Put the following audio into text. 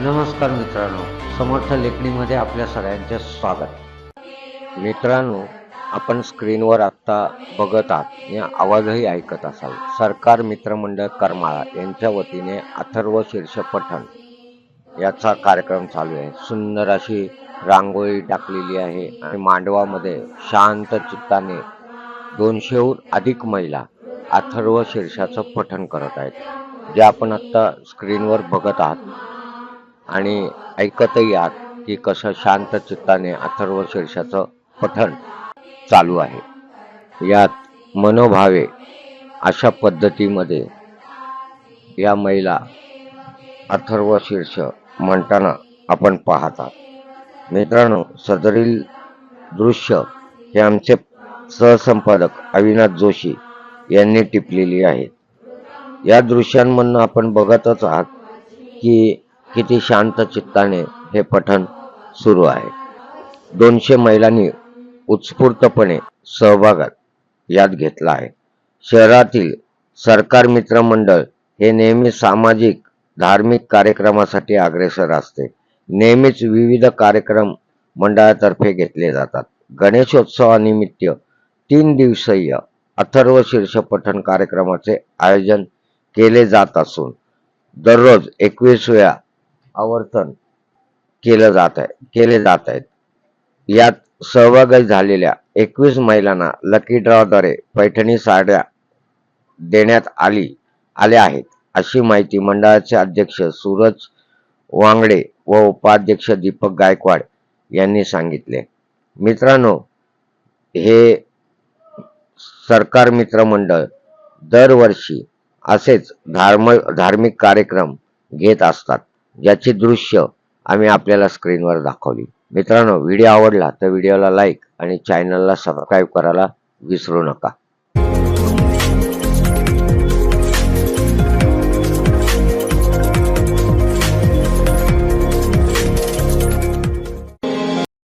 नमस्कार मित्रांनो समर्थ लेखणीमध्ये आपल्या सगळ्यांचे स्वागत. मित्रांनो आपण स्क्रीनवर आत्ता बघत आहात या आवाजही ऐकत असाल. सरकार मित्रमंडळ करमाळा यांच्या वतीने अथर्व शीर्ष पठण याचा कार्यक्रम चालू आहे. सुंदर अशी रांगोळी टाकलेली आहे आणि मांडवामध्ये शांत चित्ताने दोनशेहून अधिक महिला अथर्व शीर्षाचं पठण करत आहेत. जे आपण आत्ता स्क्रीनवर बघत आहात आणि ऐकतही आहात की कसं शांत चित्ताने अथर्व शीर्षाचं पठण चालू आहे. यात मनोभावे अशा पद्धतीमध्ये या महिला अथर्व शीर्ष म्हणताना आपण पाहतात मित्रांनो सदरील दृश्य हे आमचे सहसंपादक अविनाश जोशी यांनी टिपलेली आहेत या दृश्यांमधनं आपण बघतच आहात की किती शांत चित्ताने हे पठण सुरू आहे. दोनशे महिलांनी उत्स्फूर्तपणे सहभागात यात घेतला आहे. शहरातील सरकार मित्र मंडळ हे नेहमी सामाजिक धार्मिक कार्यक्रमासाठी अग्रेसर असते. नेहमीच विविध कार्यक्रम मंडळातर्फे घेतले जातात. गणेशोत्सवानिमित्त तीन दिवसीय अथर्व शीर्ष पठण कार्यक्रमाचे आयोजन केले जात असून दररोज एकवीस वेळा आवर्तन केलं जात आहे केले जात आहेत. यात सहभागी झालेल्या एकवीस महिलांना लकी ड्रॉद्वारे पैठणी साड्या देण्यात आली आल्या आहेत. अशी माहिती मंडळाचे अध्यक्ष सूरज वांगडे व उपाध्यक्ष दीपक गायकवाड यांनी सांगितले. मित्रांनो हे सरकार मित्र मंडळ दरवर्षी असेच धार्म धार्मिक कार्यक्रम घेत असतात. याचे दृश्य आम्ही आपल्याला स्क्रीनवर दाखवली. मित्रांनो व्हिडिओ आवडला तर व्हिडिओला लाईक आणि चॅनलला सबस्क्राईब करायला विसरू नका.